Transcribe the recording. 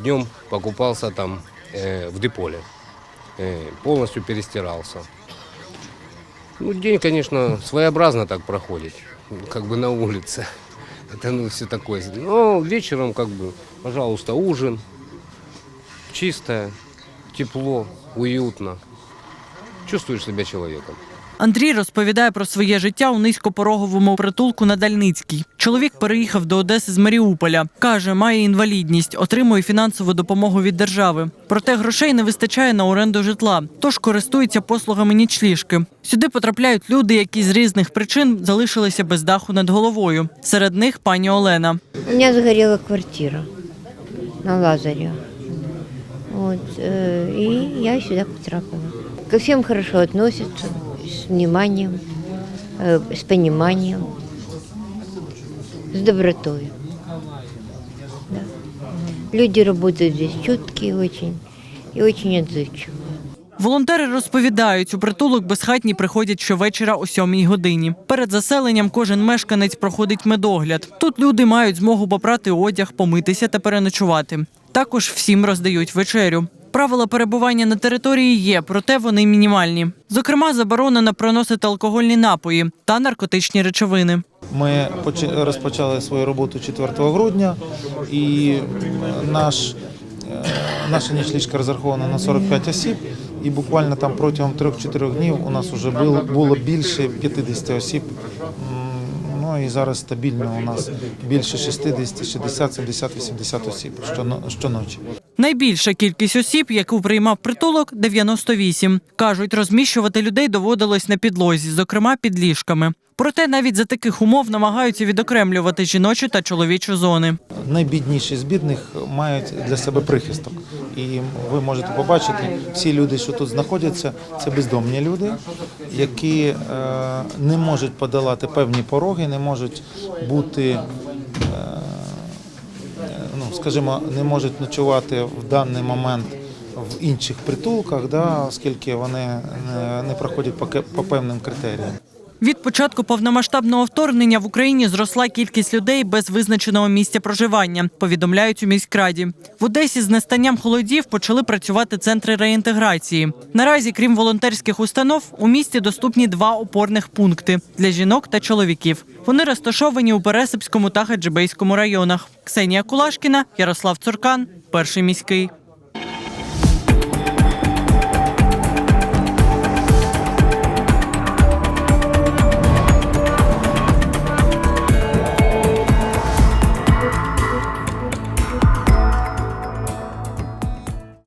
днем покупался там э, в Деполе. Э, полностью перестирался. Ну, день, конечно, своеобразно так проходит, как бы на улице. Это, ну, все такое. Но вечером, как бы, пожалуйста, ужин. Чисто, тепло, уютно. Чувствуешь себя человеком. Андрій розповідає про своє життя у низькопороговому притулку на Дальницькій. Чоловік переїхав до Одеси з Маріуполя. Каже, має інвалідність, отримує фінансову допомогу від держави. Проте грошей не вистачає на оренду житла, тож користується послугами нічліжки. Сюди потрапляють люди, які з різних причин залишилися без даху над головою. Серед них пані Олена. У меня сгорела квартира на Лазаря. Вот, э, и я сюда потрапила. Ко всем хорошо относятся, с вниманием, э, с пониманием, с добротой. Да. Люди работают здесь чуткие очень и очень отзывчивые. Волонтери розповідають, у притулок безхатні приходять щовечора о сьомій годині. Перед заселенням кожен мешканець проходить медогляд. Тут люди мають змогу попрати одяг, помитися та переночувати. Також всім роздають вечерю. Правила перебування на території є, проте вони мінімальні. Зокрема, заборонено проносити алкогольні напої та наркотичні речовини. Ми розпочали свою роботу 4 грудня, і наш, е, наша нічлічка розрахована на 45 осіб. І буквально там протягом 3-4 днів у нас вже було, було більше 50 осіб. Ну і зараз стабільно у нас більше 60, 60, 70, 80 осіб щоно- щоночі. Найбільша кількість осіб, яку приймав притулок, 98. Кажуть, розміщувати людей доводилось на підлозі, зокрема під ліжками. Проте навіть за таких умов намагаються відокремлювати жіночу та чоловічу зони. найбідніші з бідних мають для себе прихисток. І ви можете побачити, всі люди, що тут знаходяться, це бездомні люди, які е, не можуть подолати певні пороги, не можуть бути, ну, скажімо, не можуть ночувати в даний момент в інших притулках, да, оскільки вони не, проходять по, по певним критеріям. Від початку повномасштабного вторгнення в Україні зросла кількість людей без визначеного місця проживання. Повідомляють у міськраді. В Одесі з настанням холодів почали працювати центри реінтеграції. Наразі, крім волонтерських установ, у місті доступні два опорних пункти для жінок та чоловіків. Вони розташовані у Пересипському та Хаджибейському районах. Ксенія Кулашкіна, Ярослав Цуркан, перший міський.